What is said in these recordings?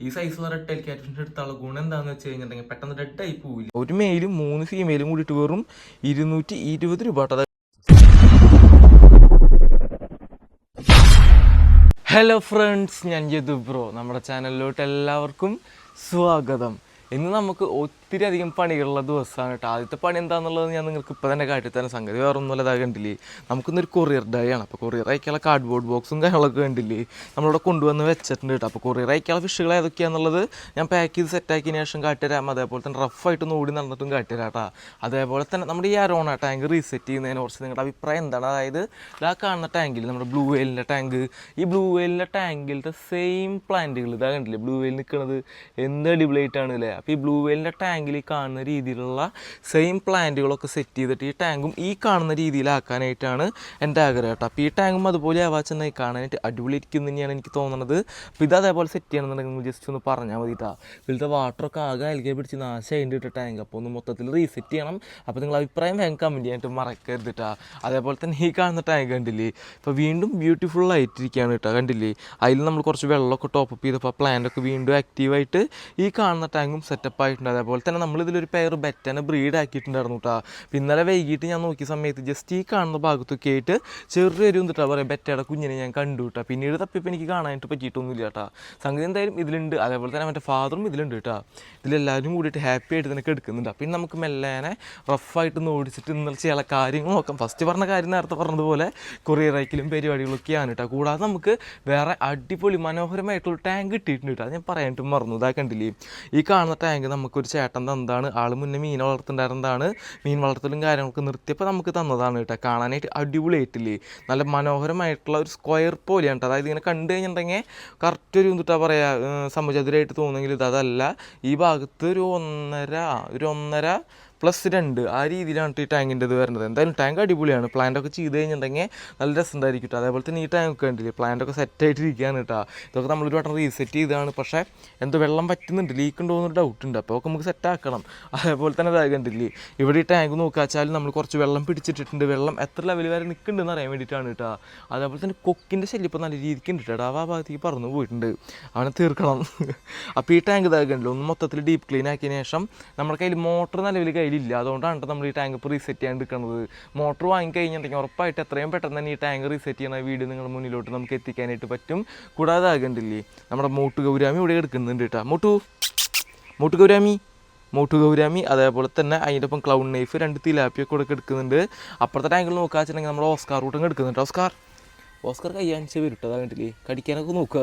ഈ സൈസുള്ള red tail കാറ്റിന്റെ അടുത്തുള്ള ഗുണം എന്താണെന്ന് വെച്ച് കഴിഞ്ഞിട്ടുണ്ടെങ്കിൽ പെട്ടെന്ന് ഡെഡ് ആയി പോവില്ല. ഒരു മെയിലും മൂന്ന് ഫീമെയിലും കൂടിയിട്ട് വെറും ഇരുന്നൂറ്റി ഇരുപത് രൂപ ഹലോ ഫ്രണ്ട്സ് ഞാൻ യദു ബ്രോ നമ്മുടെ ചാനലിലോട്ട് എല്ലാവർക്കും സ്വാഗതം. ഇന്ന് നമുക്ക് ഒത്തിരി അധികം പണികളുള്ള ദിവസമാണ് കേട്ടോ. ആദ്യത്തെ പണി എന്താണെന്നുള്ളത് ഞാൻ നിങ്ങൾക്ക് ഇപ്പോൾ തന്നെ കാട്ടിത്തരാൻ സംഗതി. വേറെ ഒന്നും ഇതാ കണ്ടില്ലേ? നമുക്കിന്നൊരു കൊറിയർ ഡേ ആണ്. അപ്പോൾ കൊറിയർ അയക്കാനുള്ള കാർഡ്ബോർഡ് ബോക്സും കാര്യങ്ങളൊക്കെ കണ്ടില്ലേ? നമ്മളിവിടെ കൊണ്ടുവന്ന് വെച്ചിട്ടുണ്ട് കേട്ടോ. അപ്പോൾ കൊറിയർ അയക്കാനുള്ള ഫിഷുകൾ ഏതൊക്കെയാണെന്നുള്ളത് ഞാൻ പാക്ക് ചെയ്ത് സെറ്റാക്കിയതിന് ശേഷം കാട്ടിത്തരാം അതേപോലെ തന്നെ റഫായിട്ട് ഓടി നടന്നിട്ടും കാട്ടിത്തരാം കേട്ടോ. അതേപോലെ തന്നെ നമ്മുടെ ഈ അരോണ ടാങ്ക് റീസെറ്റ് ചെയ്യുന്നതിനെ കുറിച്ച് നിങ്ങളുടെ അഭിപ്രായം എന്താണ്? അതായത് ഇതാ കാണുന്ന ടാങ്കിൽ നമ്മുടെ ബ്ലൂ വെയിലിന്റെ ടാങ്ക് ഈ ബ്ലൂ വെയിലിന്റെ ടാങ്കിലത്തെ സെയിം പ്ലാന്റുകൾ ഇതാ കണ്ടില്ലേ? ബ്ലൂ വെയിൽ നിൽക്കുന്നത് എന്ത് അടിപൊളിയായിട്ടാണ് അല്ലേ അപ്പോൾ ഈ ബ്ലൂ വെയിലിന്റെ ടാങ്കിൽ കാണുന്ന രീതിയിലുള്ള സെയിം പ്ലാന്റുകളൊക്കെ സെറ്റ് ചെയ്തിട്ട് ഈ ടാങ്കും ഈ കാണുന്ന രീതിയിലാക്കാനായിട്ടാണ് എന്റെ ആഗ്രഹം കേട്ടോ. അപ്പോൾ ഈ ടാങ്കും അതുപോലെ ആവാച്ചെന്നായി കാണാനായിട്ട് അടിപൊളി ഇരിക്കുന്നു തന്നെയാണ് എനിക്ക് തോന്നുന്നത് അപ്പോൾ ഇത് അതേപോലെ സെറ്റ് ചെയ്യണമെന്നുണ്ടെങ്കിൽ ജസ്റ്റ് ഒന്ന് പറഞ്ഞാൽ മതി കേട്ടോ ഇതിലത്തെ വാട്ടറൊക്കെ ആകെ അലകെ പിടിച്ച് നാശമായിട്ട് ഇട്ട ടാങ്ക് അപ്പോൾ ഒന്ന് മൊത്തത്തിൽ റീസെറ്റ് ചെയ്യണം. അപ്പോൾ നിങ്ങൾ അഭിപ്രായം വേഗം കമന്റ് ചെയ്യാനായിട്ട് മറക്കരുത് കേട്ടോ അതേപോലെ തന്നെ ഈ കാണുന്ന ടാങ്ക് കണ്ടില്ലേ? ഇപ്പോൾ വീണ്ടും ബ്യൂട്ടിഫുൾ ആയിട്ടിരിക്കുകയാണ് കേട്ടോ കണ്ടില്ലേ? അതിൽ നമ്മൾ കുറച്ച് വെള്ളമൊക്കെ ടോപ്പ് ചെയ്തപ്പോൾ പ്ലാന്റൊക്കെ വീണ്ടും ആക്റ്റീവായിട്ട് ഈ കാണുന്ന ടാങ്കും സെറ്റപ്പ് ആയിട്ടുണ്ട്. അതേപോലെ തന്നെ നമ്മളിതിലൊരു പെയർ ബെറ്റനെ ബ്രീഡ് ആക്കിയിട്ടുണ്ടായിരുന്നു കേട്ടോ ഇന്നലെ വൈകിട്ട് ഞാൻ നോക്കിയ സമയത്ത് ജസ്റ്റ് ഈ കാണുന്ന ഭാഗത്തൊക്കെ ആയിട്ട് ചെറിയൊരു എന്നിട്ടാ പറയുക ബെറ്റയുടെ കുഞ്ഞിനെ ഞാൻ കണ്ടു കേട്ടോ പിന്നീട് തപ്പിപ്പോൾ എനിക്ക് കാണാനായിട്ട് പറ്റിയിട്ടൊന്നുമില്ല കേട്ടോ സംഗതി എന്തായാലും ഇതിലുണ്ട്. അതേപോലെ തന്നെ മറ്റേ ഫാദറും ഇതിലുണ്ട് കേട്ടോ ഇതിലെല്ലാവരും കൂടിയിട്ട് ഹാപ്പി ആയിട്ട് തന്നെ എടുക്കുന്നുണ്ട് പിന്നെ നമുക്ക് മെല്ലേനെ റഫായിട്ട് ഓടിച്ചിട്ട് ഇന്നലെ ചില കാര്യങ്ങൾ നോക്കാം. ഫസ്റ്റ് പറഞ്ഞ കാര്യം നേരത്തെ പറഞ്ഞതുപോലെ കൊറിയർ അയക്കലും പരിപാടികളൊക്കെയാണ് കേട്ടോ കൂടാതെ നമുക്ക് വേറെ അടിപൊളി മനോഹരമായിട്ടുള്ള ടാങ്ക് കിട്ടിയിട്ടുണ്ട് കേട്ടോ ഞാൻ പറയാനായിട്ട് മറന്നു. ഇതാ കണ്ടില്ലേ? ഈ കാണുന്ന ടാങ്ക് നമുക്കൊരു ചേട്ടൻ തന്നതാണ് ആൾ മുന്നേ മീൻ വളർത്തുണ്ടായിരുന്നതാണ് മീൻ വളർത്തലും കാര്യങ്ങളൊക്കെ നിർത്തിയപ്പോൾ നമുക്ക് തന്നതാണ് കേട്ടോ. കാണാനായിട്ട് അടിപൊളിയായിട്ടില്ലേ. നല്ല മനോഹരമായിട്ടുള്ള ഒരു സ്ക്വയർ പോലെയാണ് കേട്ടോ. അതായത് ഇങ്ങനെ കണ്ടു കഴിഞ്ഞിട്ടുണ്ടെങ്കിൽ കറക്റ്റ് ഒരു എന്തിട്ടാ പറയുക സമചതുരായിട്ട് തോന്നുമെങ്കിൽ ഇത് അതല്ല. ഈ ഭാഗത്ത് ഒരു ഒന്നര ഒരു ഒന്നര പ്ലസ് രണ്ട് ആ രീതിയിലാണ് ഈ ടാങ്കിന്റെ ഇത് വരുന്നത്. എന്തായാലും ടാങ്ക് അടിപൊളിയാണ്. പ്ലാന്റ് ഒക്കെ ചെയ്ത് കഴിഞ്ഞിട്ടുണ്ടെങ്കിൽ നല്ല രസമുണ്ടായിരിക്കും കേട്ടോ അതേപോലെ തന്നെ ഈ ടാങ്ക് ഒക്കെ ഉണ്ടല്ലേ പ്ലാന്റ് ഒക്കെ സെറ്റ് ആയിട്ടിരിക്കുകയാണ് കേട്ടോ ഇതൊക്കെ നമ്മളൊരു വട്ടം റീസെറ്റ് ചെയ്താണ് പക്ഷേ എന്തോ വെള്ളം പറ്റുന്നുണ്ട്. ലീക്ക് ഉണ്ടോ എന്നൊരു ഡൗട്ട് ഉണ്ട്. അപ്പോൾ നമുക്ക് സെറ്റ് ആക്കണം. അതേപോലെ തന്നെ ടാങ്ക് കണ്ടില്ലേ? ഇവിടെ ഈ ടാങ്ക് നോക്കാച്ചാൽ നമ്മൾ കുറച്ച് വെള്ളം പിടിച്ചിട്ടിട്ടുണ്ട്. വെള്ളം എത്ര ലെവൽ വരെ നിൽക്കുന്നുണ്ടെന്ന് അറിയാൻ വേണ്ടിയിട്ടാണ് കേട്ടോ അതേപോലെ തന്നെ കൊക്കിന്റെ ശല്യം ഇപ്പോൾ നല്ല രീതിക്ക് ഉണ്ട് കേട്ടോ ആ ഭാഗത്തേക്ക് പറന്നു പോയിട്ടുണ്ട്. അവനെ തീർക്കണം. അപ്പോൾ ഈ ടാങ്ക് ഇതായി ഉണ്ടല്ലോ ഒന്ന് മൊത്തത്തിൽ ഡീപ്പ് ക്ലീൻ ആക്കിയതിന് ശേഷം നമ്മുടെ കയ്യിൽ മോട്ടർ നിലവിൽ കയ്യിലില്ല അതുകൊണ്ടാണ് നമ്മൾ ഈ ടാങ്ക് ഇപ്പോൾ റീസെറ്റ് ചെയ്യാൻ എടുക്കുന്നത് മോട്ടോർ വാങ്ങിക്കഴിഞ്ഞിട്ടുണ്ടെങ്കിൽ ഉറപ്പായിട്ട് എത്രയും പെട്ടെന്ന് തന്നെ ഈ ടാങ്ക് റീസെറ്റ് ചെയ്യുന്ന വീഡിയോ നിങ്ങളുടെ മുന്നിലോട്ട് നമുക്ക് എത്തിക്കാനായിട്ട് പറ്റും. കൂടാതെ ആകണ്ടില്ലേ നമ്മുടെ മോട്ടു ഗൗരാമി ഇവിടെ എടുക്കുന്നുണ്ട് കേട്ടോ മോട്ടു മോട്ടു ഗൗരാമി മോട്ടു ഗൗരാമി അതേപോലെ തന്നെ അതിന്റെ ഒപ്പം ക്ലൗഡ് നൈഫ് രണ്ട് തിലാപ്പിയൊക്കെ കൂടെ എടുക്കുന്നുണ്ട്. അപ്പുറത്തെ ടാങ്കിൽ നോക്കുക വെച്ചിട്ടുണ്ടെങ്കിൽ നമ്മൾ ഓസ്കാർ റൂട്ടും എടുക്കുന്നുണ്ട്. ഓസ്കാർ. ഓസ്കാർ കയ്യാണിച്ച് വരും അതാ കണ്ടില്ലേ? കടിക്കാനൊക്കെ നോക്കുക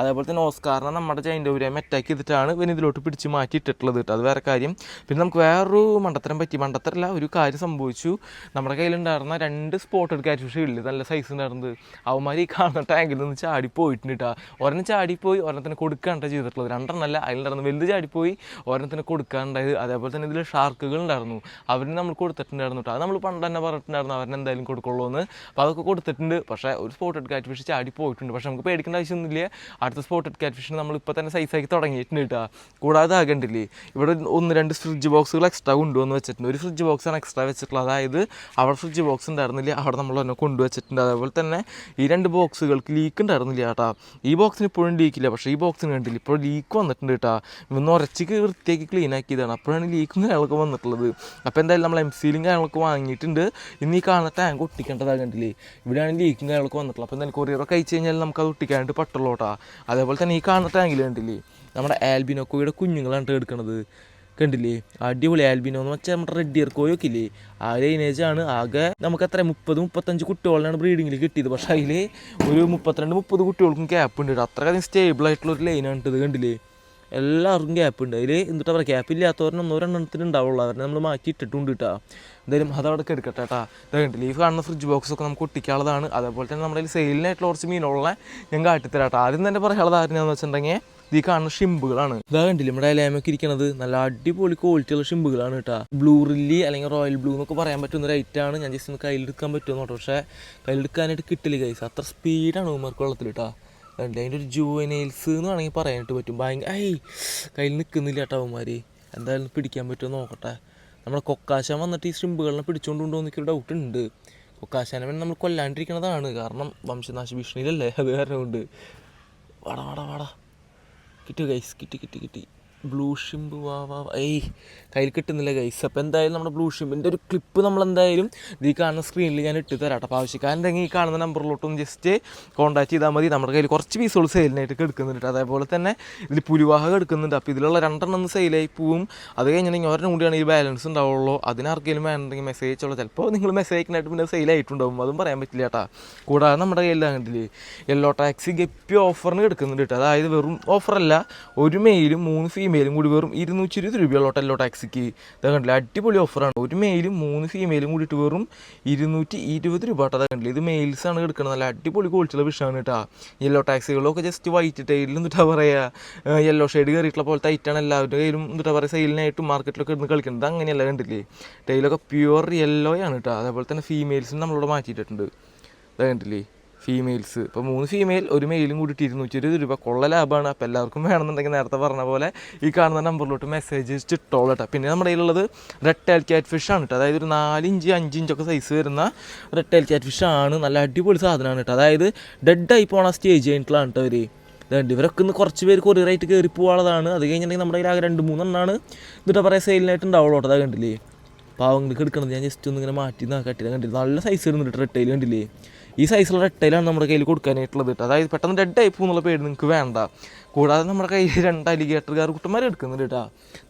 അതേപോലെ തന്നെ ഓസ്കാറിനെ നമ്മുടെ ചൈന്റെ ഒരു അറ്റാക്ക് ചെയ്തിട്ടാണ് ഇവൻ ഇതിലോട്ട് പിടിച്ച് മാറ്റി ഇട്ടിട്ടുള്ളത് കേട്ടോ അത് വേറെ കാര്യം. പിന്നെ നമുക്ക് വേറൊരു മണ്ടത്തരം പറ്റി. മണ്ടത്തരല്ല ഒരു കാര്യം സംഭവിച്ചു. നമ്മുടെ കയ്യിലുണ്ടായിരുന്ന രണ്ട് സ്പോട്ടഡ് ഫിഷ് ഇല്ല? നല്ല സൈസ് ഉണ്ടായിരുന്നത്. അവന്മാർ ഈ കാണുന്ന ടാങ്കിൽ നിന്ന് ചാടി പോയിട്ടുണ്ട് കേട്ടോ ഒരെണ്ണം ചാടിപ്പോയി ഒരെണ്ണത്തിന് കൊടുക്കാണ്ടാണ് ചെയ്തിട്ടുള്ളത്. രണ്ടെണ്ണമല്ല അതിലുണ്ടായിരുന്നു വലുത് ചാടിപ്പോയി ഒരെണ്ണത്തിന് കൊടുക്കാണ്ടായത് അതേപോലെ തന്നെ ഇതിൽ ഷാർക്കുകൾ ഉണ്ടായിരുന്നു. അവരിന് നമ്മൾ കൊടുത്തിട്ടുണ്ടായിരുന്നു കേട്ടോ അത് നമ്മൾ പണ്ട് തന്നെ പറഞ്ഞിട്ടുണ്ടായിരുന്നു അവരെന്തായാലും കൊടുക്കുള്ളൂ എന്ന് അപ്പോൾ അതൊക്കെ കൊടുത്തിട്ടുണ്ട്. പക്ഷേ ഒരു സ്പോട്ടഡ് കാറ്റ് ഫിഷ് ചാടി പോയിട്ടുണ്ട്. പക്ഷേ നമുക്ക് പേടിക്കേണ്ട ആവശ്യമൊന്നുമില്ല. അടുത്ത സ്പോട്ടഡ് കാറ്റ് ഫിഷിന് നമ്മൾ ഇപ്പോൾ തന്നെ സൈസാക്കി തുടങ്ങിയിട്ടുണ്ട് കേട്ടോ. കൂടാതെ ആകണ്ടില്ലേ ഇവിടെ ഒന്ന് രണ്ട് ഫ്രിഡ്ജ് ബോക്സുകൾ എക്സ്ട്രാ കൊണ്ടുവന്ന് വെച്ചിട്ടുണ്ട്. ഒരു ഫ്രിഡ്ജ് ബോക്സാണ് എക്സ്ട്രാ വെച്ചിട്ടുള്ളത്. അതായത് അവിടെ ഫ്രിഡ്ജ് ബോക്സ് ഉണ്ടായിരുന്നില്ല അവിടെ നമ്മൾ തന്നെ കൊണ്ടുവച്ചിട്ടുണ്ട്. അതേപോലെ തന്നെ ഈ രണ്ട് ബോക്സുകൾക്ക് ലീക്ക് ഉണ്ടായിരുന്നില്ല കേട്ടോ. ഈ ബോക്സിന് ഇപ്പോഴും ലീക്കില്ല പക്ഷേ ഈ ബോക്സിന് കണ്ടില്ല ഇപ്പോൾ ലീക്ക് വന്നിട്ടുണ്ട് കേട്ടോ. ഇന്ന് ഉറച്ചിക്ക് വൃത്തിയാക്കി ക്ലീൻ ആക്കിയതാണ്. അപ്പോഴാണ് ലീക്കും കാര്യങ്ങളൊക്കെ വന്നിട്ടുള്ളത്. അപ്പോൾ എന്തായാലും നമ്മൾ എം സീലിംഗ് കാര്യങ്ങളൊക്കെ വാങ്ങിയിട്ടുണ്ട്. ഇന്ന് ഈ കാണുന്ന ടാങ്ക് ഒട്ടിക്കേണ്ടതാണ് കണ്ടില്ലേ ഇവിടെയാണ് ലീക്കും കാര്യങ്ങളൊക്കെ വന്നിട്ടുള്ളത് അപ്പോൾ എന്തായാലും കൊറിയറൊക്കെ അയച്ചു കഴിഞ്ഞാൽ നമുക്ക് അത് ഒട്ടിക്കാണ്ട് കേട്ടോ. അതേപോലെ തന്നെ ഈ കാണുന്ന ടാങ്കിൽ കണ്ടില്ലേ? നമ്മുടെ ആൽബിനോ ആൽബിനോക്കോയുടെ കുഞ്ഞുങ്ങളാണ് എടുക്കണത്. കണ്ടില്ലേ? അടിപൊളി ആൽബിനോ എന്ന് വെച്ചാൽ നമ്മുടെ റെഡ് ഇയർ കോയൊക്കെ ഇല്ലേ? ആ ലൈനേജാണ് ആകെ നമുക്ക് എത്ര മുപ്പത് മുപ്പത്തഞ്ച് കുട്ടികളാണ് ബ്രീഡിങ്ങിൽ കിട്ടിയത്. പക്ഷേ അതിൽ ഒരു മുപ്പത്തിരണ്ട് മുപ്പത് കുട്ടികൾക്കും ക്യാപ്പ് ഉണ്ട് അത്രയധികം സ്റ്റേബിൾ ആയിട്ടുള്ള ഒരു ലൈനാണ് ഇത് കണ്ടില്ലേ? എല്ലാവർക്കും ഗ്യാപ്പ് ഉണ്ട്. അതിൽ എന്നിട്ട് പറയുക ഗ്യാപ്പ് ഇല്ലാത്തവരെ ഒന്നോ രണ്ടെണ്ണത്തിന് ഉണ്ടാവുള്ളൂ. അവരെ നമ്മൾ മാറ്റി ഇട്ടിട്ടുണ്ട് കേട്ടോ എന്തായാലും അതവിടെ എടുക്കട്ടെ കേട്ടോ ഇതായിട്ട് ഈ കാണുന്ന ഫ്രിഡ്ജ് ബോക്സ് ഒക്കെ നമുക്ക് ഒട്ടിക്കാനുള്ളതാണ്. അതേപോലെ തന്നെ നമ്മുടെ സെയിലിനായിട്ടുള്ള കുറച്ച് മീനുള്ള ഞാൻ കാട്ടിത്തരാം കേട്ടോ ആദ്യം തന്നെ പറയാനുള്ളത് ആരെയാണെന്ന് വെച്ചിട്ടുണ്ടെങ്കിൽ ഈ കാണുന്ന ഷിമ്പുകളാണ് ഇതാ കണ്ടില്ല നമ്മുടെ ലേമൊക്കെ ഇരിക്കുന്നത് നല്ല അടിപൊളി ക്വാളിറ്റി ഉള്ള ഷിമ്പുകളാണ് കേട്ടോ ബ്ലൂ റില്ലി അല്ലെങ്കിൽ റോയൽ ബ്ലൂ എന്നൊക്കെ പറയാൻ പറ്റുന്ന ഒരു ഐറ്റാണ് ഞാൻ ജസ്റ്റ് ഒന്ന് കയ്യിലെടുക്കാൻ പറ്റുമെന്ന് കേട്ടോ പക്ഷേ കയ്യിലെടുക്കാനായിട്ട് കിട്ടില്ല കൈസ് അത്ര സ്പീഡാണ് ഉമ്മർക്ക് കേട്ടോ ഉണ്ട് അതിന്റെ ഒരു ജുവനൈൽസ് എന്ന് വേണമെങ്കിൽ പറയാനായിട്ട് പറ്റും. ഭയങ്കര ഐ കയ്യിൽ നിൽക്കുന്നില്ല കേട്ടോ അവന്മാർ എന്തായാലും പിടിക്കാൻ പറ്റുമോ നോക്കട്ടെ. നമ്മുടെ കൊക്കാശാൻ വന്നിട്ട് ഈ സ്ട്രിമ്പുകളെ പിടിച്ചുകൊണ്ട് എന്നൊക്കെ ഒരു ഡൗട്ട് ഉണ്ട്. കൊക്കാശാനെ വേണ്ടി നമ്മൾ കൊല്ലാണ്ടിരിക്കണതാണ്. കാരണം വംശനാശ ഭീഷണിയിലല്ലേ? അത് കാരണം കൊണ്ട്. വാടാ വാടാ വാടാ. കിട്ടി ഗൈസ് കിട്ടി കിട്ടി കിട്ടി. ബ്ലൂ ഷിംബ് വാ വാ. ഏയ് കയ്യിൽ കിട്ടുന്നില്ല ഗൈസ് അപ്പോൾ എന്തായാലും നമ്മുടെ ബ്ലൂ ഷിംബിന്റെ ഒരു ക്ലിപ്പ് നമ്മൾ എന്തായാലും ഈ കാണുന്ന സ്ക്രീനിൽ ഞാൻ ഇട്ട് തരാം അപ്പോൾ ആവശ്യക്കാരുണ്ടെങ്കിൽ ഈ കാണുന്ന നമ്പറിലോട്ടൊന്ന് ജസ്റ്റ് കോൺടാക്ട് ചെയ്താൽ മതി. നമ്മുടെ കയ്യിൽ കുറച്ച് പീസുകൾ സെയിലിനായിട്ട് എടുക്കുന്നുണ്ട് അതേപോലെ തന്നെ ഇതിൽ പുലിവാഹ എടുക്കുന്നുണ്ട് അപ്പോൾ ഇതിലുള്ള രണ്ടെണ്ണം സെയിലായി പോവും. അത് കഴിഞ്ഞിട്ടുണ്ടെങ്കിൽ ഒരെണ്ണം കൂടിയാണ് ഈ ബാലൻസ് ഉണ്ടാവുള്ളൂ. അതിനാർക്കെങ്കിലും വേണമെങ്കിൽ മെസ്സേജ് അയച്ചോളൂ. ചിലപ്പോൾ നിങ്ങൾ മെസ്സേജ് അയക്കാനായിട്ട് പിന്നെ സെയിലായിട്ടുണ്ടാവും അതും പറയാൻ പറ്റില്ല കേട്ടാ. കൂടാതെ നമ്മുടെ കയ്യിൽ കണ്ടില്ലേ യെല്ലോ ടാക്സി ഗപ്പി ഓഫറിന് എടുക്കുന്നുണ്ട് കേട്ടോ. അതായത് വെറും ഓഫറല്ല ഒരു മെയിലും മൂന്ന് ഫീമെയിലും കൂടി വെറും ഇരുന്നൂറ്റി ഇരുപത് രൂപയുള്ള യെല്ലോ ടാക്സിക്ക് ഇതാ കണ്ടില്ല അടിപൊളി ഓഫറാണ് ഒരു മെയിലും മൂന്ന് ഫീമെയിലും കൂടിയിട്ട് വെറും ഇരുന്നൂറ്റി ഇരുപത് രൂപ കേട്ടോ അതാ കണ്ടില്ല. ഇത് മെയിൽസ് ആണ് കിടക്കുന്നത് നല്ല അടിപൊളി ക്വാളിറ്റിയുള്ള വിഷയമാണ് കേട്ടോ യെല്ലോ ടാക്സികളൊക്കെ ജസ്റ്റ് വൈറ്റ് ടൈലിൽ എന്നിട്ടാ പറയുക യെല്ലോ ഷെയ്ഡ് കയറിയിട്ടുള്ള പോലത്തെ ഐറ്റാണ് എല്ലാവരുടെ കയ്യിലും എന്നിട്ടാ പറയുക സെയിലിനായിട്ടും മാർക്കറ്റിലൊക്കെ ഇരുന്ന് കളിക്കുന്നത് അങ്ങനെയല്ല കണ്ടില്ലേ. ടൈലൊക്കെ പ്യുവർ യെല്ലോയാണ് കേട്ടോ അതേപോലെ തന്നെ ഫീമെയിൽസും നമ്മളോട് മാറ്റിയിട്ടുണ്ട് കണ്ടില്ലേ. ഫീമെയിൽസ് ഇപ്പോൾ മൂന്ന് ഫീമെയിൽ ഒരു മെയിലും കൂടിയിട്ട് ഇരുന്നൂറ്റി ഇരുപത് രൂപ. കൊള്ള ലാഭമാണ് അപ്പോൾ എല്ലാവർക്കും വേണമെന്നുണ്ടെങ്കിൽ നേരത്തെ പറഞ്ഞ പോലെ ഈ കാണുന്ന നമ്പറിലോട്ട് മെസ്സേജ് ഇട്ടോളൂ കേട്ടോ. പിന്നെ നമ്മുടെ കയ്യിലുള്ളത് റെഡ് ടൈൽ ക്യാറ്റ് ഫിഷ് ആണ് കേട്ടോ. അതായത് ഒരു നാലിഞ്ച് ഇഞ്ച് അഞ്ച് ഇഞ്ചൊക്കെ സൈസ് വരുന്ന റെഡ് ടൈൽ ക്യാറ്റ് ഫിഷ് ആണ്. നല്ല അടിപൊളി സാധനമാണ് കേട്ടോ. അതായത് ഡെഡായി പോണ സ്റ്റേജ് കഴിഞ്ഞിട്ടുള്ളതാണ് കേട്ടോ അവർ ഇതുണ്ട്. ഇവരൊക്കെ ഇന്ന് കുറച്ച് പേര് കൊറിയറായിട്ട് കയറി പോകാനുള്ളതാണ് അത് കഴിഞ്ഞിട്ടുണ്ടെങ്കിൽ നമ്മുടെ കയ്യിൽ ആകെ രണ്ട് മൂന്നെണ്ണമാണ് എന്നിട്ട് പറയുക സെയിലിനായിട്ട് ഉണ്ടാവുള്ളൂ കേട്ടോ. അത് കണ്ടില്ലേ? പാവങ്ങൾക്ക് എടുക്കണത് ഞാൻ ജസ്റ്റ് ഒന്ന് ഇങ്ങനെ മാറ്റി കട്ടില്ല കണ്ടില്ല? നല്ല സൈസ് ഇടുന്നുണ്ട് റെട്ടയിൽ കണ്ടില്ലേ? ഈ സൈസുള്ള റെട്ടയിലാണ് നമ്മുടെ കയ്യിൽ കൊടുക്കാനായിട്ടുള്ളത് അതായത് പെട്ടെന്ന് ഡെഡ് ആയി പോകുന്നുള്ള പേര് നിങ്ങൾക്ക് വേണ്ട. കൂടാതെ നമ്മുടെ കയ്യിൽ രണ്ട് അലിഗേറ്റർകാർ കുട്ടന്മാർ എടുക്കുന്നുണ്ട് കേട്ടോ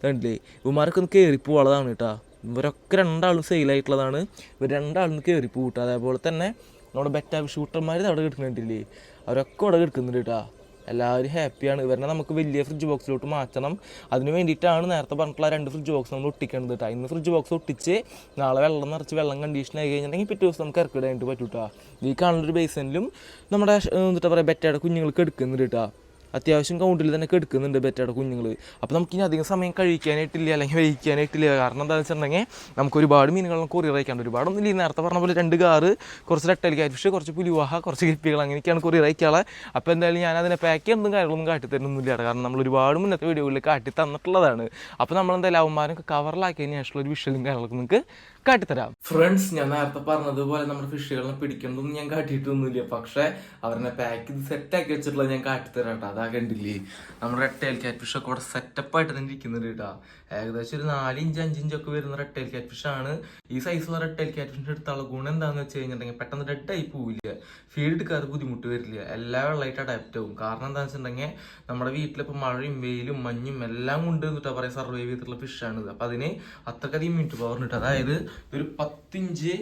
കണ്ടില്ലേ? ഇവന്മാരൊക്കെ ഒന്ന് കയറി പോകാനുള്ളതാണ് കേട്ടോ ഇവരൊക്കെ രണ്ടാളും സെയിലായിട്ടുള്ളതാണ് ഇവർ രണ്ടാളും കയറി പോകും കേട്ടോ അതേപോലെ തന്നെ നമ്മുടെ ബെറ്റാ ഷൂട്ടർമാർ അവിടെ കിടക്കുന്നുണ്ടില്ലേ അവരൊക്കെ അവിടെ കിടക്കുന്നുണ്ട് കേട്ടോ എല്ലാവരും ഹാപ്പിയാണ്. ഇവരെ നമുക്ക് വലിയ ഫ്രിഡ്ജ് ബോക്സിലോട്ട് മാറ്റണം. അതിന് വേണ്ടിയിട്ടാണ് നേരത്തെ പറഞ്ഞിട്ടുള്ള രണ്ട് ഫ്രിഡ്ജ് ബോക്സ് നമ്മൾ ഒട്ടിക്കേണ്ടത് കേട്ടോ ഇന്ന് ഫ്രിഡ്ജ് ബോക്സ് ഒട്ടിച്ച് നാളെ വെള്ളം നിറച്ച് വെള്ളം കണ്ടീഷൻ ആയി കഴിഞ്ഞിട്ടുണ്ടെങ്കിൽ പിറ്റേ ദിവസം നമുക്ക് ഇറക്കിടാനായിട്ട് പറ്റൂട്ടാ. ഈ കാണുന്നൊരു ബേസനിലും നമ്മുടെ എന്താ പറയുക ബെറ്റയുടെ കുഞ്ഞുങ്ങൾക്ക് എടുക്കുന്നുണ്ട് കേട്ടോ അത്യാവശ്യം കൗണ്ടിൽ തന്നെ കെടുക്കുന്നുണ്ട് ബെറ്റയുടെ കുഞ്ഞുങ്ങൾ അപ്പോൾ നമുക്കിനി അധികം സമയം കഴിക്കാനായിട്ടില്ല അല്ലെങ്കിൽ വഹിക്കാനായിട്ടില്ല കാരണം എന്താണെന്ന് വെച്ചിട്ടുണ്ടെങ്കിൽ നമുക്ക് ഒരുപാട് മീനുകളൊക്കെ കൊറിയർ അയക്കാണ്ട് ഒരുപാടൊന്നും ഇല്ല. നേരത്തെ പറഞ്ഞ പോലെ രണ്ട് കാറ് കുറച്ച് റെട്ടൽ ഫിഷ് കുറച്ച് പുലിവാഹ കുറച്ച് ഗപ്പികൾ അങ്ങനെയൊക്കെയാണ് കൊറിയർ അയക്കാളെ. അപ്പോൾ എന്തായാലും ഞാൻ അതിനെ പാക്ക് ചെയ്യുന്നതും കാര്യങ്ങളൊന്നും കാട്ടി. തരുന്നൊന്നുമില്ല കാരണം നമ്മൾ ഒരുപാട് മുന്നത്തെ വീഡിയോകളിൽ കാട്ടി തന്നിട്ടുള്ളതാണ് അപ്പോൾ നമ്മൾ എന്തായാലും അവന്മാരൊക്കെ കവറിലാക്കിയതിന് ശേഷമുള്ള ഒരു വിഷ്വലും കാര്യങ്ങളൊക്കെ നിങ്ങൾക്ക് കാട്ടിത്തരാം. ഫ്രണ്ട്സ് ഞാൻ നേരത്തെ പറഞ്ഞതുപോലെ നമ്മൾ ഫിഷുകളെ പിടിക്കുന്നതൊന്നും ഞാൻ കാട്ടിയിട്ടൊന്നുമില്ല. പക്ഷെ അവരെ പാക്ക് ചെയ്ത് സെറ്റാക്കി വെച്ചിട്ടുള്ളത് ഞാൻ കാട്ടിത്തരാം കേട്ടോ. അതാ കണ്ടില്ലേ? നമ്മുടെ റെട്ടേൽ ക്യാറ്റ് ഫിഷ് ഒക്കെ ഇവിടെ സെറ്റപ്പ് ആയിട്ട് തന്നെ ഇരിക്കുന്നുണ്ട് കേട്ടോ. ഏകദേശം ഒരു നാല് ഇഞ്ച് അഞ്ച് വരുന്ന റെട്ടേൽ ക്യാറ്റ് ഫിഷ് ആണ്. ഈ സൈസുള്ള റെട്ടേൽ ക്യാറ്റ് ഫിഷിന്റെ അടുത്തുള്ള ഗുണം എന്താണെന്ന് വെച്ച് കഴിഞ്ഞിട്ടുണ്ടെങ്കിൽ പെട്ടെന്ന് ഡെഡ് ആയി പോവില്ല. ഫീഡ് എടുക്കാതെ ബുദ്ധിമുട്ട് വരില്ല. എല്ലാ വെള്ളമായിട്ട് അഡാപ്റ്റ് ആവും. കാരണം എന്താണെന്ന് വെച്ചിട്ടുണ്ടെങ്കിൽ നമ്മുടെ വീട്ടിലിപ്പോൾ മഴയും വെയിലും മഞ്ഞും എല്ലാം കൊണ്ട് എന്നിട്ടാ പറയാ സർവൈവ് ചെയ്തിട്ടുള്ള ഫിഷാണ് ഇത് അപ്പം അതിന് അത്രക്കധികം മിനിറ്റ് പവർ ഉണ്ട് അതായത് ഒരു പത്തിഞ്ച്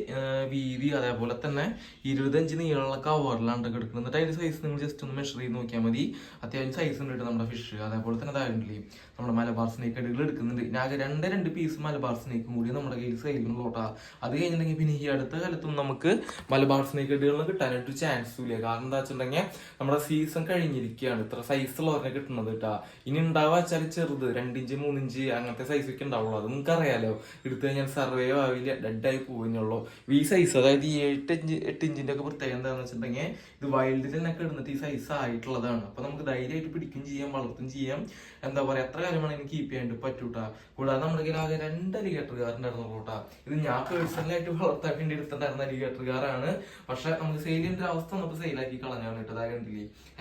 വീതി അതേപോലെ തന്നെ ഇരുപത്തഞ്ച് നീളമുള്ള കവറിലാണ് കിടക്കുന്നത് എന്നിട്ട് അതിന്റെ സൈസ് നിങ്ങൾ ജസ്റ്റ് ഒന്ന് മെഷർ ചെയ്ത് നോക്കിയാൽ മതി. അത്യാവശ്യം സൈസ് ഉണ്ട് നമ്മുടെ ഫിഷ് അതേപോലെ തന്നെ അതായിട്ടില്ലേ നമ്മുടെ മലബാർ സ്നേക്ക് അടികൾ എടുക്കുന്നുണ്ട്. ഞാൻ രണ്ട് രണ്ട് പീസ് മലബാർ സ്നേക്കും കൂടി നമ്മുടെ കയ്യിൽ സെയിലുള്ളൂട്ടാ അത് കഴിഞ്ഞിട്ടുണ്ടെങ്കിൽ പിന്നെ ഈ അടുത്ത കാലത്തൊന്നും നമുക്ക് മലബാർ സ്നേക്ക് അടികളിൽ കിട്ടാനായിട്ട് ചാൻസ് ഇല്ല. കാരണം എന്താ വെച്ചിട്ടുണ്ടെങ്കിൽ നമ്മുടെ സീസൺ കഴിഞ്ഞിരിക്കുകയാണ്. ഇത്ര സൈസ് സൈസുള്ളവരെ കിട്ടുന്നത് കേട്ടാ. ഇനി ഉണ്ടാവുക വെച്ചാൽ ചെറുത് രണ്ടിഞ്ച് മൂന്നിഞ്ച് അങ്ങനത്തെ സൈസ് ഒക്കെ ഉണ്ടാവുള്ളൂ. അത് നിങ്ങൾക്ക് അറിയാലോ എടുത്തു കഴിഞ്ഞാൽ സർവേ ആവില്ല ഡെഡായി പോകുന്നുള്ളൂ ഈ സൈസ് അതായത് ഈ എട്ട് ഇഞ്ച് എട്ട് ഇഞ്ചിന്റെ ഒക്കെ പ്രത്യേകത എന്താണെന്ന് വെച്ചിട്ടുണ്ടെങ്കിൽ ഇത് വൈൽഡിൽ നിന്നൊക്കെ കിടന്നിട്ട് ഈ സൈസ് ആയിട്ടുള്ളതാണ്. അപ്പൊ നമുക്ക് ധൈര്യമായിട്ട് പിടിക്കും ചെയ്യാം വളർത്തും ചെയ്യാം. എന്താ പറയാ എത്ര കാലം വേണമെങ്കിൽ കീപ്പ് ചെയ്യാണ്ട് പറ്റൂട്ടാ. കൂടാതെ നമ്മുടെ ആകെ രണ്ട് അലിഗേറ്ററുകാരുണ്ടായിരുന്നു കേട്ടാ ഇത് ഞാൻ പേഴ്സണലായിട്ട് വളർത്താൻ വേണ്ടി എടുത്തിട്ടുണ്ടായിരുന്ന അലിഗേറ്ററുകാരാണ് പക്ഷെ നമുക്ക് സെയിൽ ചെയ്യേണ്ട ഒരു അവസ്ഥ നമുക്ക് സെയിലാക്കി കളഞ്ഞാണ് കേട്ടോ അതായത്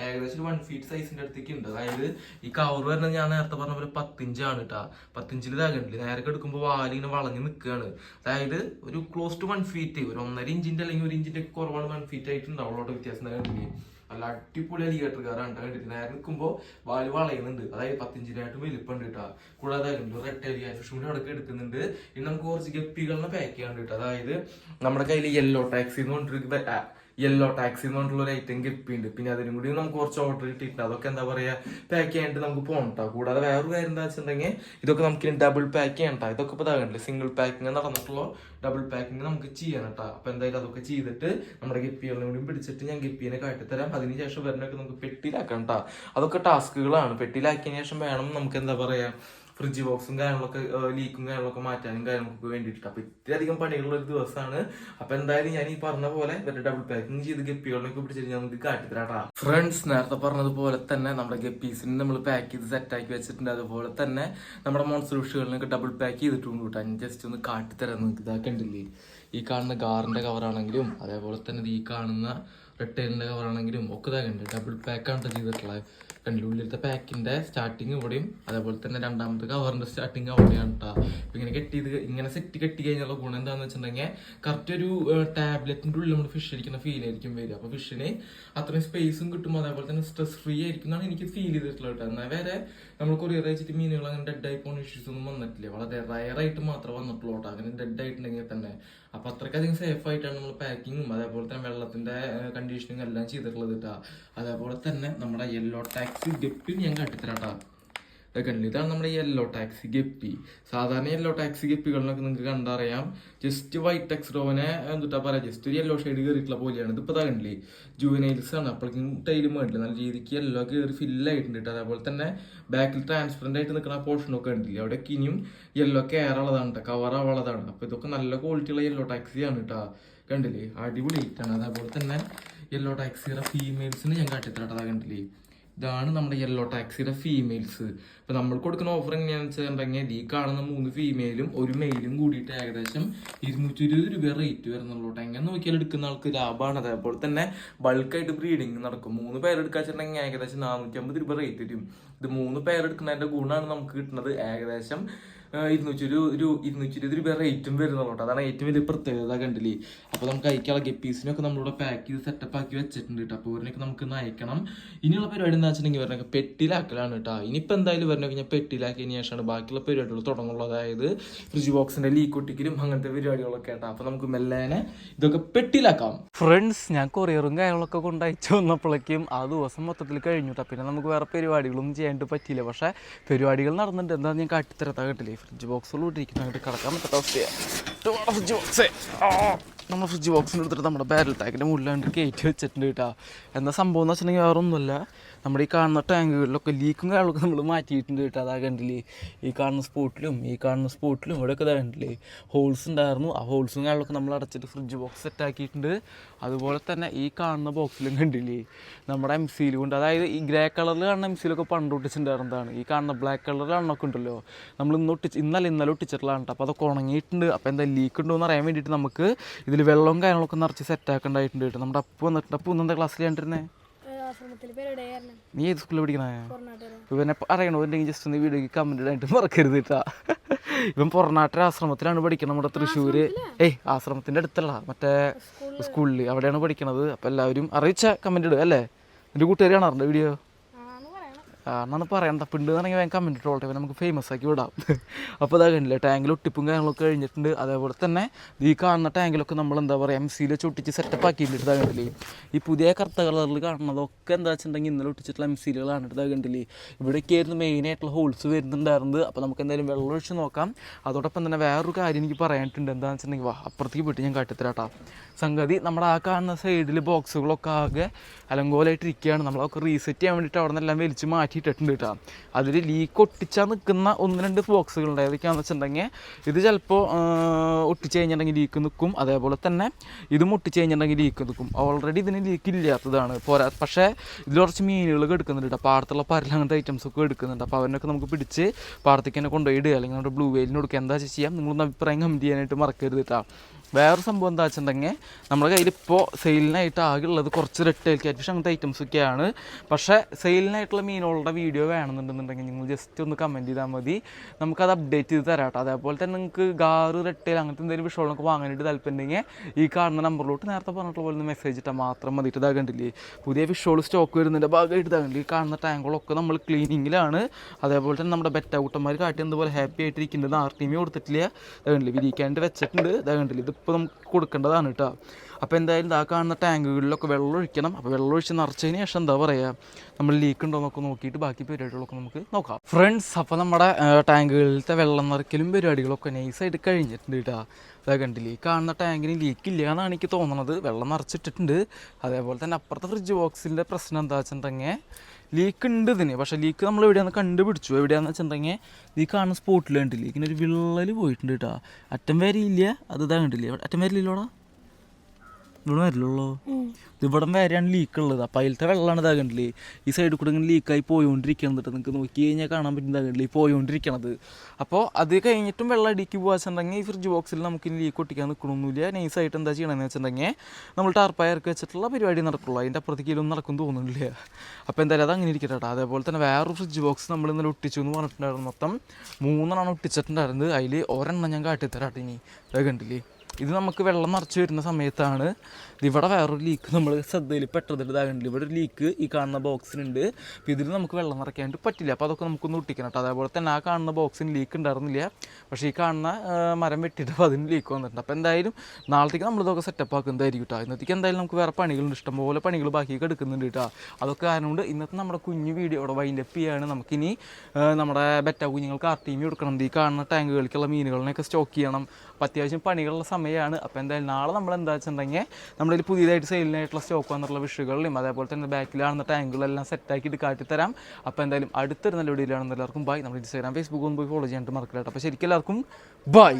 ഏകദേശം വൺ ഫീറ്റ് സൈസിന്റെ അടുത്തേക്ക് ഉണ്ട്. അതായത് ഈ കവർ വരുന്നത് ഞാൻ നേരത്തെ പറഞ്ഞ പോലെ പത്തിഞ്ചാണ് കേട്ടോ പത്തിഞ്ചിൽ ഇതാകണ്ടില്ലേ നേരൊക്കെ എടുക്കുമ്പോൾ വാലിങ്ങനെ വളഞ്ഞ് നിൽക്കുകയാണ് അതായത് ഒരു ക്ലോസ് ടു വൺ ഫീറ്റ് ഒരു ഒന്നര ഇഞ്ചിന്റെ അല്ലെങ്കിൽ ഒരു ഇഞ്ചിന്റെ കുറവാണ് വൺ ഫീറ്റ് ആയിട്ട് ഉണ്ടാവുള്ളൂ വ്യത്യാസം കണ്ടില്ലേ നല്ല അടിപൊളി അലിഗേറ്റർകാരാണ് കണ്ടിട്ട് നേരെ നിൽക്കുമ്പോൾ വാൽ വളയുന്നുണ്ട്. അതായത് പത്തിഞ്ചിനായിട്ട് വലിപ്പമുണ്ട് കേട്ടോ. കൂടാതെ റെഡ് എലി ഫിഷ് കൂടി എടുക്കുന്നുണ്ട്. ഇനി നമുക്ക് കുറച്ച് ഗപ്പികളിനെ പാക്ക് ചെയ്യാണ്ട് കേട്ടോ. അതായത് നമ്മുടെ കയ്യിൽ യെല്ലോ ടാക്സി എന്ന് പറഞ്ഞിട്ട് യെല്ലോ ടാക്സി എന്ന് പറഞ്ഞിട്ടുള്ള ഒരു ഐറ്റം ഗപ്പിയുണ്ട് പിന്നെ അതിനും കൂടി നമുക്ക് കുറച്ച് ഓർഡർ കിട്ടിയിട്ടുണ്ട്. അതൊക്കെ എന്താ പറയാ പാക്ക് ചെയ്യാനായിട്ട് നമുക്ക് പോകണ്ട കൂടാതെ വേറൊരു കാര്യം എന്താ വെച്ചിട്ടുണ്ടെങ്കിൽ ഇതൊക്കെ നമുക്ക് ഡബിൾ പാക്ക് ചെയ്യണ്ട ഇതൊക്കെ ഇപ്പോൾ ഇതാകണ്ടല്ലേ സിംഗിൾ പാക്കിങ് നടന്നിട്ടുള്ള ഡബിൾ പാക്കിങ് നമുക്ക് ചെയ്യണം കേട്ടോ അപ്പൊ എന്തായാലും അതൊക്കെ ചെയ്തിട്ട് നമ്മുടെ ഗപ്പികളെ കൂടി പിടിച്ചിട്ട് ഞാൻ ഗപ്പിനെ കാട്ടിത്തരാം. അതിനുശേഷം വരുന്നൊക്കെ നമുക്ക് പെട്ടിയിലാക്കാം കേട്ടോ അതൊക്കെ ടാസ്കുകളാണ് പെട്ടിയിലാക്കിയതിന് ശേഷം വേണം നമുക്ക് എന്താ പറയാ ഫ്രിഡ്ജ് ബോക്സും കാര്യങ്ങളൊക്കെ ലീക്കും കാര്യങ്ങളൊക്കെ മാറ്റാനും കാര്യങ്ങൾക്കൊക്കെ വേണ്ടിയിട്ട് അപ്പൊ ഇത്രയധികം പണികളുള്ള ഒരു ദിവസമാണ്. അപ്പൊ എന്തായാലും ഞാൻ ഈ പറഞ്ഞ പോലെ ഇവരുടെ ഡബിൾ പാക്കിംഗ് ചെയ്ത് ഗപ്പികളൊക്കെ പിടിച്ചിട്ട് ഞാൻ ഇത് കാട്ടിത്തരാട്ടാ ഫ്രണ്ട്സ് നേരത്തെ പറഞ്ഞതുപോലെ തന്നെ നമ്മുടെ ഗപ്പീസിന് നമ്മൾ പാക്ക് ചെയ്ത് സെറ്റാക്കി വെച്ചിട്ടുണ്ട്. അതുപോലെ തന്നെ നമ്മുടെ മോൺസർ ഡബിൾ പാക്ക് ചെയ്തിട്ടുണ്ട് കേട്ടോ. ഞാൻ ജസ്റ്റ് ഒന്ന് കാട്ടിത്തരാൻ നിങ്ങൾക്ക് ഇതാക്കണ്ടില്ലേ ഈ കാണുന്ന ഗാറിന്റെ കവറാണെങ്കിലും അതേപോലെ തന്നെ ഈ കാണുന്ന റിട്ടേണിന്റെ കവറാണെങ്കിലും ഒക്കെ ഇതാകുന്നുണ്ട് ഡബിൾ പാക്കാണ് ചെയ്തിട്ടുള്ളത് കണ്ടില്ല? ഉള്ളിലത്തെ പാക്കിന്റെ സ്റ്റാർട്ടിങ് ഇവിടെയും അതേപോലെ തന്നെ രണ്ടാമത്തെ കവറിന്റെ സ്റ്റാർട്ടിങ് അവിടെയാണ് കേട്ടോ അപ്പോൾ ഇങ്ങനെ കെട്ടി ഇത് ഇങ്ങനെ സെറ്റ് കെട്ടി കഴിഞ്ഞുള്ള ഗുണം എന്താണെന്ന് വെച്ചിട്ടുണ്ടെങ്കിൽ കറക്റ്റ് ഒരു ടാബ്ലറ്റിന്റെ ഉള്ളിൽ നമ്മൾ ഫിഷ് ഇരിക്കുന്ന ഫീൽ ആയിരിക്കും വരിക. അപ്പോൾ ഫിഷിന് അത്രയും സ്പേസും കിട്ടും. അതേപോലെ തന്നെ സ്ട്രെസ് ഫ്രീ ആയിരിക്കും എന്നാണ് എനിക്ക് ഫീൽ ചെയ്തിട്ടുള്ളത് കേട്ടോ എന്നാൽ വേറെ നമ്മൾ കൊറിയർ അയച്ചിട്ട് മീനുകൾ അങ്ങനെ ഡെഡ് ആയി പോകുന്ന ഇഷ്യൂസ് ഒന്നും വന്നിട്ടില്ല. വളരെ റയർ ആയിട്ട് മാത്രമേ വന്നിട്ടുള്ളൂ കേട്ടോ. അങ്ങനെ ഡെഡ് ആയിട്ടുണ്ടെങ്കിൽ തന്നെ. അപ്പൊ അത്രയ്ക്കധികം സേഫ് ആയിട്ടാണ് നമ്മൾ പാക്കിങ്ങും അതേപോലെ തന്നെ വെള്ളത്തിന്റെ കണ്ടീഷനും എല്ലാം ചെയ്തിട്ടുള്ളത് കേട്ടോ. അതേപോലെ തന്നെ നമ്മുടെ യെല്ലോ ടാക്സി ഗപ്പിയും ഞാൻ കാട്ടിത്തരാം കേട്ടോ. ഇതൊക്കെ ഉണ്ട് ഇതാണ് നമ്മുടെ യെല്ലോ ടാക്സി ഗപ്പി. സാധാരണ യെല്ലോ ടാക്സി ഗപ്പികളിലൊക്കെ നിങ്ങൾക്ക് കണ്ടറിയാം. ജസ്റ്റ് വൈറ്റ് ടെക്സ്റോവനെ എന്തുട്ടാ പറയാ? ജസ്റ്റ് ഒരു യെല്ലോ ഷെയ്ഡ് കയറിയിട്ടുള്ള പോലെയാണ്. ഇതിപ്പോൾ ഇതാ കണ്ടില്ലേ? ജൂവനൈൽസ് ആണ്. അപ്പോഴേക്കും ടൈലും വേണ്ടില്ല നല്ല രീതിക്ക് യെല്ലോ കയറി ഫില്ലായിട്ടുണ്ട് കേട്ടോ അതേപോലെ തന്നെ ബാക്കിൽ ട്രാൻസ്പെറന്റ് ആയിട്ട് നിൽക്കുന്ന പോർഷനൊക്കെ ഉണ്ടല്ലേ അവിടെ ഇനിയും യെല്ലോ കെയർ ഉള്ളതാണ് കേട്ടോ കവർ ആവുള്ളതാണ് അപ്പൊ ഇതൊക്കെ നല്ല ക്വാളിറ്റിയുള്ള യെല്ലോ ടാക്സിയാണ് കേട്ടോ കണ്ടില്ലേ? അടിപൊളി ആണ്. അതേപോലെ തന്നെ യെല്ലോ ടാക്സിയുടെ ഫീമെയിൽസിന് ഞാൻ കാട്ടിത്തരട്ടതാ കണ്ടില്ലേ? ഇതാണ് നമ്മുടെ യെല്ലോ ടാക്സിയുടെ ഫീമെയിൽസ് ഇപ്പൊ നമ്മൾ കൊടുക്കുന്ന ഓഫർ എങ്ങനെയാണെന്ന് വെച്ചിട്ടുണ്ടെങ്കിൽ ഈ കാണുന്ന മൂന്ന് ഫീമെയിലും ഒരു മെയിലും കൂടിയിട്ട് ഏകദേശം ഇരുന്നൂറ്റി ഇരുപത് രൂപ റേറ്റ് വരുന്നുള്ളൂ എങ്ങനെ നോക്കിയാൽ എടുക്കുന്ന ആൾക്ക് ലാഭമാണ് അതേപോലെ തന്നെ ബൾക്കായിട്ട് ബ്രീഡിങ് നടക്കും. മൂന്ന് പേരെടുക്കാച്ചിട്ടുണ്ടെങ്കിൽ ഏകദേശം നാനൂറ്റി അമ്പത് രൂപ റേറ്റ് വരും. ഇത് മൂന്ന് പേരെടുക്കുന്നതിന്റെ ഗുണമാണ് നമുക്ക് കിട്ടുന്നത്. ഏകദേശം ഇരുന്നൂറ്റി ഒരു ഒരു ഇരുന്നൂറ്റി ഇരുപത് രൂപ റേറ്റും വരുന്നുള്ളൂ അതാണ് ഏറ്റവും വലിയ പ്രത്യേകത കണ്ടില്ലേ? അപ്പോൾ നമുക്ക് അയക്കാനുള്ള ഗപ്പീസിനൊക്കെ നമ്മളിവിടെ പാക്ക് ചെയ്ത് സെറ്റപ്പ് ആക്കി വെച്ചിട്ടുണ്ട് കേട്ടോ. അപ്പോൾ ഇവരിനൊക്കെ നമുക്ക് അയക്കണം. ഇനിയുള്ള പരിപാടി എന്താ വെച്ചിട്ടുണ്ടെങ്കിൽ ഇവരിനൊക്കെ പെട്ടിലാക്കലാണ് കേട്ടോ. ഇനിയിപ്പോൾ എന്തായാലും ഇവരിനൊക്കെ ഞാൻ പെട്ടിലാക്കിയതിന് ശേഷമാണ് ബാക്കിയുള്ള പരിപാടികൾ തുടങ്ങുള്ളൂ. അതായത് ഫ്രിഡ്ജ് ബോക്സിന്റെ ലീക്ക് ഒട്ടിക്കലും അങ്ങനത്തെ പരിപാടികളൊക്കെ കേട്ടോ. അപ്പോൾ നമുക്ക് മെല്ലേനെ ഇതൊക്കെ പെട്ടിലാക്കാം. ഫ്രണ്ട്സ് ഞാൻ കൊറിയറും കാര്യങ്ങളൊക്കെ കൊണ്ട് അയച്ചു വന്നപ്പോഴേക്കും ആ ദിവസം മൊത്തത്തിൽ കഴിഞ്ഞു കേട്ടോ. പിന്നെ നമുക്ക് വേറെ പരിപാടികളൊന്നും ചെയ്യാണ്ട് പറ്റിയില്ല. പക്ഷേ പരിപാടികൾ നടന്നിട്ടുണ്ട്. എന്താ ഞാൻ കാട്ടിത്തരത്താ കേട്ടില്ലേ ഫ്രിഡ്ജ് ബോക്സുകൾ ഇരിക്കുന്നതായിട്ട് കിടക്കാൻ പറ്റാത്ത അവസ്ഥയാണ് ഫ്രിഡ്ജ് ബോക്സ്. നമ്മൾ ഫ്രിഡ്ജ് ബോക്സിന്റെ എടുത്തിട്ട് നമ്മുടെ ബാരൽ ടാങ്കിന്റെ മുകളിലാണ്ട് കയറ്റി വെച്ചിട്ടുണ്ട് കേട്ടോ. എന്താ സംഭവം എന്ന് വെച്ചിട്ടുണ്ടെങ്കിൽ വേറെ ഒന്നുമല്ല നമ്മുടെ ഈ കാണുന്ന ടാങ്കുകളിലൊക്കെ ലീക്കും കാര്യങ്ങളൊക്കെ നമ്മൾ മാറ്റിയിട്ടുണ്ട് കേട്ടോ അതാ കണ്ടില്ലേ? ഈ കാണുന്ന സ്പോട്ടിലും ഈ കാണുന്ന സ്പോട്ടിലും ഇവിടെയൊക്കെ ഇതാ കണ്ടില്ലേ? ഹോൾസ് ഉണ്ടായിരുന്നു. ആ ഹോൾസും കാര്യങ്ങളൊക്കെ നമ്മൾ അടച്ചിട്ട് ഫ്രിഡ്ജ് ബോക്സ് സെറ്റ് ആക്കിയിട്ടുണ്ട്. അതുപോലെ തന്നെ ഈ കാണുന്ന ബോക്സിലും കണ്ടില്ലേ? നമ്മുടെ എം സിയിൽ കൊണ്ട് അതായത് ഈ ഗ്രേ കളറിൽ കാണുന്ന എം സിയിലൊക്കെ പണ്ട് ഒട്ടിച്ചിട്ടുണ്ടായിരുന്നതാണ് ഈ കാണുന്ന ബ്ലാക്ക് കളറിൽ കാണുന്നൊക്കെ ഉണ്ടല്ലോ. നമ്മൾ ഇന്ന് ഒട്ടിച്ച് ഇന്നലെ ഇന്നലെ ഒട്ടിച്ചിട്ടുള്ളതാണ് കേട്ടോ. അപ്പോൾ അതൊക്കെ ഉണങ്ങിയിട്ടുണ്ട്. അപ്പോൾ എന്താ ലീക്ക് ഉണ്ടോ എന്ന് അറിയാൻ വേണ്ടിയിട്ട് നമുക്ക് ഇതിൽ വെള്ളവും കാര്യങ്ങളൊക്കെ നിറച്ച് സെറ്റ് ആക്കേണ്ടതായിട്ടുണ്ട് കേട്ടോ. നമ്മുടെ അപ്പു വന്നിട്ടുണ്ട്. അപ്പു ഇന്നെന്താ ക്ലാസ്സിൽ കണ്ടിരുന്നേ? നീ ഏത് സ്കൂളിൽ പഠിക്കണേ? ഇവനെ അറിയണോ? ഉണ്ടെങ്കിൽ ജസ്റ്റ് ഒന്ന് വീഡിയോക്ക് കമന്റ് ആയിട്ട് മറക്കരുത് കേട്ടാ. ഇവൻ പൊറനാട്ടര ആശ്രമത്തിലാണ് പഠിക്കുന്നത് നമ്മുടെ തൃശ്ശൂര്. ഏയ് ആശ്രമത്തിന്റെ അടുത്തല്ല മറ്റേ സ്കൂളിൽ അവിടെയാണ് പഠിക്കണത്. അപ്പോൾ എല്ലാവരും അറിയിച്ച കമന്റ് ഇടുക അല്ലേ? എന്റെ കൂട്ടുകാരി കാണാറുണ്ട് വീഡിയോ കാരണം പറയണ്ട പിണ്ട് എന്നാണെങ്കിൽ വേഗം കമന്റ് ഇട്ടോട്ടെ നമുക്ക് ഫേമസ് ആക്കി വിടാം. അപ്പോൾ അതാ കണ്ടില്ല ടാങ്കിൽ ഒട്ടിപ്പും കാര്യങ്ങളൊക്കെ കഴിഞ്ഞിട്ടുണ്ട്. അതേപോലെ തന്നെ ഈ കാണുന്ന ടാങ്കിലൊക്കെ നമ്മൾ എന്താ പറയുക എം സിയിൽ ഒട്ടിച്ച് സെറ്റപ്പ് ആക്കി ഇതാ കണ്ടില്ലേ. ഈ പുതിയ കറുത്ത കളറിൽ കാണുന്നതൊക്കെ എന്താ വെച്ചിട്ടുണ്ടെങ്കിൽ ഇന്നലെ ഒട്ടിച്ചിട്ടുള്ള എം സിയിലുകളാണ് ഇതാ കണ്ടില്ലേ. ഇവിടേക്കായിരുന്നു മെയിനായിട്ടുള്ള ഹോൾസ് വരുന്നുണ്ടായിരുന്നത്. അപ്പോൾ നമുക്ക് എന്തായാലും വെള്ളം ഒഴിച്ച് നോക്കാം. അതോടൊപ്പം തന്നെ വേറൊരു കാര്യം എനിക്ക് പറയാനായിട്ടുണ്ട് എന്താണെന്ന് വെച്ചിട്ടുണ്ടെങ്കിൽ വാ അപ്പുറത്തേക്ക് പോയിട്ട് ഞാൻ കാട്ടിത്തരാട്ടാ. സംഗതി നമ്മുടെ ആ കാണുന്ന സൈഡിൽ ബോക്സുകളൊക്കെ ആകെ അലങ്കോലായിട്ടിരിക്കുകയാണ് നമ്മളൊക്കെ റീസെറ്റ് ചെയ്യാൻ വേണ്ടിയിട്ട് അവിടെ നിന്നെല്ലാം വലിച്ച് മാറ്റിയിട്ടിട്ടുണ്ട് കേട്ടോ. അതിൽ ലീക്ക് ഒട്ടിച്ചാൽ നിൽക്കുന്ന ഒന്ന് രണ്ട് ബോക്സുകൾ ഉണ്ട്. ഏതൊക്കെയാണെന്ന് വെച്ചിട്ടുണ്ടെങ്കിൽ ഇത് ചിലപ്പോൾ ഒട്ടിച്ച് കഴിഞ്ഞിട്ടുണ്ടെങ്കിൽ ലീക്ക് നിൽക്കും അതേപോലെ തന്നെ ഇതും ഒട്ടിച്ച് കഴിഞ്ഞിട്ടുണ്ടെങ്കിൽ ലീക്ക് നിൽക്കും ഓൾറെഡി ഇതിന് ലീക്ക് ഇല്ലാത്തതാണ്. പോരാ പക്ഷേ ഇതിൽ കുറച്ച് മീനുകളൊക്കെ എടുക്കുന്നുണ്ട് കേട്ടോ. പാടത്തുള്ള പരൽ അങ്ങനത്തെ ഐറ്റംസ് ഒക്കെ എടുക്കുന്നുണ്ട് അപ്പോൾ അവനൊക്കെ നമുക്ക് പിടിച്ച് പാടത്തേക്ക് തന്നെ കൊണ്ടുപോയി ഇടുക. അല്ലെങ്കിൽ നമ്മുടെ ബ്ലൂ വെയിലിന് കൊടുക്കുക. എന്താ ചെയ്യാം? നിങ്ങളൊന്ന് അഭിപ്രായം കമന്റ് ചെയ്യാനായിട്ട് മറക്കരുത് കേട്ടോ. വേറെ സംഭവം എന്താ വെച്ചിട്ടുണ്ടെങ്കിൽ നമ്മുടെ കയ്യിൽ ഇപ്പോൾ സെയിലിനായിട്ട് ആകെ ഉള്ളത് കുറച്ച് റെട്ടേൽ ക്യാറ്റ്ഫിഷ് അങ്ങനത്തെ ഐറ്റംസ് ഒക്കെയാണ്. പക്ഷേ സെയിലിനായിട്ടുള്ള മീനുകളുടെ വീഡിയോ വേണമെന്നുണ്ടെന്നുണ്ടെങ്കിൽ നിങ്ങൾ ജസ്റ്റ് ഒന്ന് കമന്റ് ചെയ്താൽ മതി. നമുക്കത് അപ്ഡേറ്റ് ചെയ്ത് തരാം കേട്ടോ. അതേപോലെ തന്നെ നിങ്ങൾക്ക് ഗാറ് റെട്ടേൽ അങ്ങനത്തെ എന്തെങ്കിലും വിഷയങ്ങളൊക്കെ വാങ്ങാനായിട്ട് താല്പര്യമുണ്ടെങ്കിൽ ഈ കാണുന്ന നമ്പറിലോട്ട് നേരത്തെ പറഞ്ഞിട്ടുള്ള പോലെ മെസ്സേജ് ഇട്ടാൽ മാത്രം മതി ഇതാകണ്ടില്ലേ പുതിയ ഫിഷുകൾ സ്റ്റോക്ക് വരുന്നതിന്റെ ഭാഗമായിട്ട് ഇതാ കണ്ടില്ലേ? ഈ കാണുന്ന ടാങ്കുകളൊക്കെ നമ്മൾ ക്ലീനിങ്ങിലാണ് അതേപോലെ തന്നെ നമ്മുടെ ബെറ്റൗട്ടന്മാർ കാട്ടി എന്തുപോലെ ഹാപ്പി ആയിട്ടിരിക്കുന്നത് ആർ ടീമി കൊടുത്തിട്ടില്ല. ഇതാകണ്ടില്ല വിരിക്കാണ്ട് വെച്ചിട്ടുണ്ട്. ഇതാ ഇതിപ്പോൾ നമുക്ക് കൊടുക്കേണ്ടതാണ് കേട്ടോ. അപ്പോൾ എന്തായാലും ഇതാ കാണുന്ന ടാങ്കുകളിലൊക്കെ വെള്ളം ഒഴിക്കണം. അപ്പോൾ വെള്ളം ഒഴിച്ച് നിറച്ചതിന് ശേഷം എന്താ പറയുക നമ്മൾ ലീക്ക് ഉണ്ടോ എന്നൊക്കെ നോക്കിയിട്ട് ബാക്കി പരിപാടികളൊക്കെ നമുക്ക് നോക്കാം. ഫ്രണ്ട്സ് അപ്പോൾ നമ്മുടെ ടാങ്കുകളിലത്തെ വെള്ളം നിറയ്ക്കലും പരിപാടികളൊക്കെ നൈസായിട്ട് കഴിഞ്ഞിട്ടുണ്ട് കേട്ടോ അതായത് കണ്ടില്ലേ ഈ കാണുന്ന ടാങ്കിന് ലീക്ക് ഇല്ല എന്നാണ് എനിക്ക് തോന്നുന്നത് വെള്ളം നിറച്ചിട്ടിട്ടുണ്ട്. അതേപോലെ തന്നെ അപ്പുറത്തെ ഫ്രിഡ്ജ് ബോക്സിന്റെ പ്രശ്നം എന്താ വെച്ചിട്ടുണ്ടെങ്കിൽ ലീക്ക് ഉണ്ട് ഇതിന്. പക്ഷേ ലീക്ക് നമ്മൾ എവിടെയാന്ന് കണ്ടുപിടിച്ചു. എവിടെയാന്ന് വെച്ചിട്ടുണ്ടെങ്കിൽ ഈ കാണുന്ന സ്പോട്ടിൽ കണ്ടില്ലേ ഇങ്ങനെ ഒരു വിള്ളൽ പോയിട്ടുണ്ട് കേട്ടോ അറ്റം വരെ ഇല്ല. അത് ഇതാ കണ്ടില്ലേ അറ്റം വരെ ഇല്ലോടാ? ഇവിടെ വരില്ലല്ലോ ഇവിടം വരെയാണ് ലീക്ക് ഉള്ളത്. അപ്പം അതിലത്തെ വെള്ളമാണ് ഇതാകണ്ടില്ലേ ഈ സൈഡിൽ കൂടെ ഇങ്ങനെ ലീക്കായി പോയോണ്ടിരിക്കണത് നിങ്ങൾക്ക് നോക്കി കഴിഞ്ഞാൽ കാണാൻ പറ്റുന്നതാകണ്ടില്ലേ ഈ പോയോണ്ടിരിക്കണത്. അപ്പോൾ അത് കഴിഞ്ഞിട്ടും വെള്ളം അടിക്ക് പോകാച്ചുണ്ടെങ്കിൽ ഈ ഫ്രിഡ്ജ് ബോക്സിൽ നമുക്ക് ഇനി ലീക്ക് ഒട്ടിക്കാൻ നിൽക്കണമൊന്നുമില്ല നൈസായിട്ട് എന്താ ചെയ്യണമെന്ന് വെച്ചിട്ടുണ്ടെങ്കിൽ നമ്മൾ ടാർപ്പായ ഇറക്കി വെച്ചിട്ടുള്ള പരിപാടി നടക്കുള്ളൂ. അതിന്റെ അപ്പുറത്തേക്ക് ഇതിലൊന്നും നടക്കും തോന്നുന്നില്ല. അപ്പോൾ എന്തായാലും അത് അങ്ങനെ ഇരിക്കട്ടെ കേട്ടോ. അതേപോലെ തന്നെ വേറൊരു ഫ്രിഡ്ജ് ബോക്സ് നമ്മൾ ഇന്നലെ ഒട്ടിച്ചു എന്ന് പറഞ്ഞിട്ടുണ്ടായിരുന്നു. മൊത്തം മൂന്നെണ്ണം ഒട്ടിച്ചിട്ടുണ്ടായിരുന്നത്. അതിൽ ഒരെണ്ണം ഞാൻ കാട്ടിത്തരാട്ടെ ഇനി. കണ്ടില്ലേ? ഇത് നമുക്ക് വെള്ളം നിറച്ച് വരുന്ന സമയത്താണ്. ഇവിടെ വേറൊരു ലീക്ക് നമ്മൾ ശ്രദ്ധയിൽ പെട്ടതിൽ ഇവിടെ ഒരു ലീക്ക് ഈ കാണുന്ന ബോക്സിനുണ്ട് അപ്പോൾ ഇതിൽ നമുക്ക് വെള്ളം നിറയ്ക്കാനായിട്ട് പറ്റില്ല. അപ്പോൾ അതൊക്കെ നമുക്കൊന്ന് ഒട്ടിക്കണം കേട്ടോ. അതേപോലെ തന്നെ ആ കാണുന്ന ബോക്സിന് ലീക്ക് ഉണ്ടായിരുന്നില്ല. പക്ഷേ ഈ കാണുന്ന മരം വെട്ടിയിട്ട് അപ്പോൾ അതിന് ലീക്ക് വന്നിട്ടുണ്ട്. അപ്പോൾ എന്തായാലും നാളത്തേക്ക് നമ്മളിതൊക്കെ സെറ്റപ്പ് ആക്കുന്നതായിരിക്കും കേട്ടോ. ഇന്നത്തേക്ക് എന്തായാലും നമുക്ക് വേറെ പണികളുണ്ട്. ഇഷ്ടംപോലെ പണികൾ ബാക്കിയൊക്കെ എടുക്കുന്നുണ്ട് കേട്ടോ. അതൊക്കെ കാരണം കൊണ്ട് ഇന്നത്തെ നമ്മുടെ കുഞ്ഞു വീഡിയോ ഇവിടെ വൈൻഡപ്പ് ചെയ്യാണ്. നമുക്കിനി നമ്മുടെ ബെറ്റ കുഞ്ഞുങ്ങൾക്ക് ആർ ടീമി കൊടുക്കണം. ഈ കാണുന്ന ടാങ്കുകൾക്കുള്ള മീനുകളിനെയൊക്കെ സ്റ്റോക്ക് ചെയ്യണം. അപ്പോൾ അത്യാവശ്യം പണികളുള്ള സമയമാണ്. അപ്പോൾ എന്തായാലും നാളെ നമ്മൾ എന്താ വെച്ചിട്ടുണ്ടെങ്കിൽ നമ്മളിൽ പുതിയതായിട്ട് സെയിലിനായിട്ടുള്ള സ്റ്റോക്ക് വന്നിട്ടുള്ള വിഷുകളിലും അതേപോലെ തന്നെ ബാക്കിലാണെന്ന ടാങ്കുകളെല്ലാം സെറ്റാക്കിയിട്ട് കാട്ടിത്തരാം. അപ്പോൾ എന്തായാലും അടുത്തൊരു നല്ല വീഡിയോയിലാണെന്ന് എല്ലാവർക്കും ബൈ നമ്മുടെ ഇൻസ്റ്റാഗ്രാം ഫേസ്ബുക്ക് ഒന്ന് പോയി ഫോളോ ചെയ്യാനായിട്ട് മറക്കില്ല അപ്പോൾ ശരിക്കും എല്ലാവർക്കും ബൈ